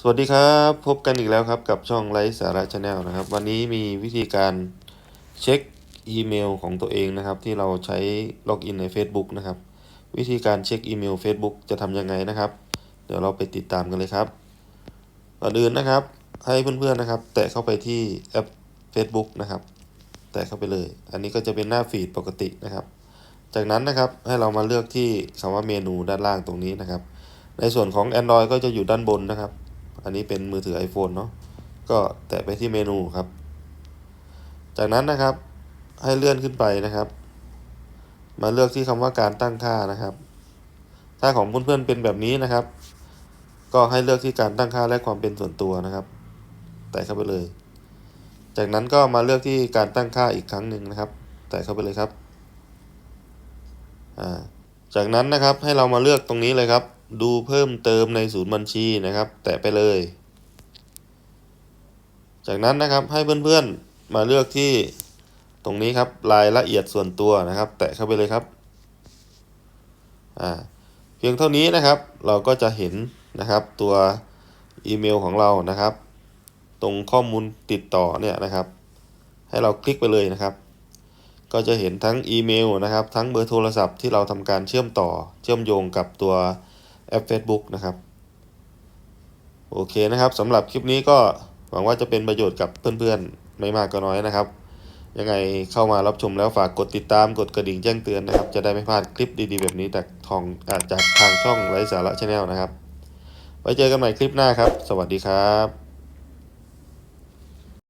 สวัสดีครับ พบกันอีกแล้วครับกับช่องไลฟ์สาระชาแนลนะครับ วันนี้มีวิธีการเช็คอีเมลของตัวเองนะครับ ที่เราใช้ล็อกอินใน Facebook นะครับ วิธีการเช็คอีเมล Facebook จะทำยังไงนะครับ เดี๋ยวเราไปติดตามกันเลยครับก่อนอื่นนะครับ ให้เพื่อนๆนะครับ แตะเข้าไปที่แอป Facebook นะครับ แตะเข้าไปเลย อันนี้ก็จะเป็นหน้าฟีดปกตินะครับ จากนั้นนะครับให้เรามาเลือกที่คำว่าเมนูด้านล่างตรงนี้นะครับ ในส่วนของ Android ก็จะอยู่ด้านบนนะครับ อันนี้เป็นมือถือ iPhone เนาะก็แตะไปที่เมนูครับ จากนั้นนะครับให้เลื่อนขึ้นไปนะครับ มาเลือกที่คำว่าการตั้งค่านะครับ ถ้าของเพื่อนๆเป็นแบบนี้นะครับ ก็ให้เลือกที่การตั้งค่าและความเป็นส่วนตัวนะครับ แตะเข้าไปเลย จากนั้นก็มาเลือกที่การตั้งค่าอีกครั้งหนึ่งนะครับ แตะเข้าไปเลยครับ จากนั้นนะครับให้เรามาเลือกตรงนี้เลยครับ ดูเพิ่มเติมในศูนย์บัญชีนะครับ แตะไปเลย จากนั้นนะครับให้เพื่อนๆมาเลือกที่ตรงนี้ครับรายละเอียดส่วนตัวนะครับ แตะเข้าไปเลยครับอ่าเพียงเท่านี้นะครับ เราก็จะเห็นนะครับตัวอีเมลของเรานะครับ ตรงข้อมูลติดต่อเนี่ยนะครับ ให้เราคลิกไปเลยนะครับ ก็จะเห็นทั้งอีเมลนะครับ ทั้งเบอร์โทรศัพท์ที่เราทำการเชื่อมต่อเชื่อมโยงกับตัว แอป Facebook นะครับ โอเคนะครับสำหรับคลิปนี้ก็หวังว่าจะเป็นประโยชน์กับเพื่อนๆ ไม่มากก็น้อยนะครับ ยังไงเข้ามารับชมแล้วฝากกดติดตามกดกระดิ่งแจ้งเตือนนะครับ จะได้ไม่พลาดคลิปดีๆ แบบนี้จากทองอาจากทางช่องไร้สาระชาแนลนะครับ ไว้เจอกันใหม่คลิปหน้าครับ สวัสดีครับ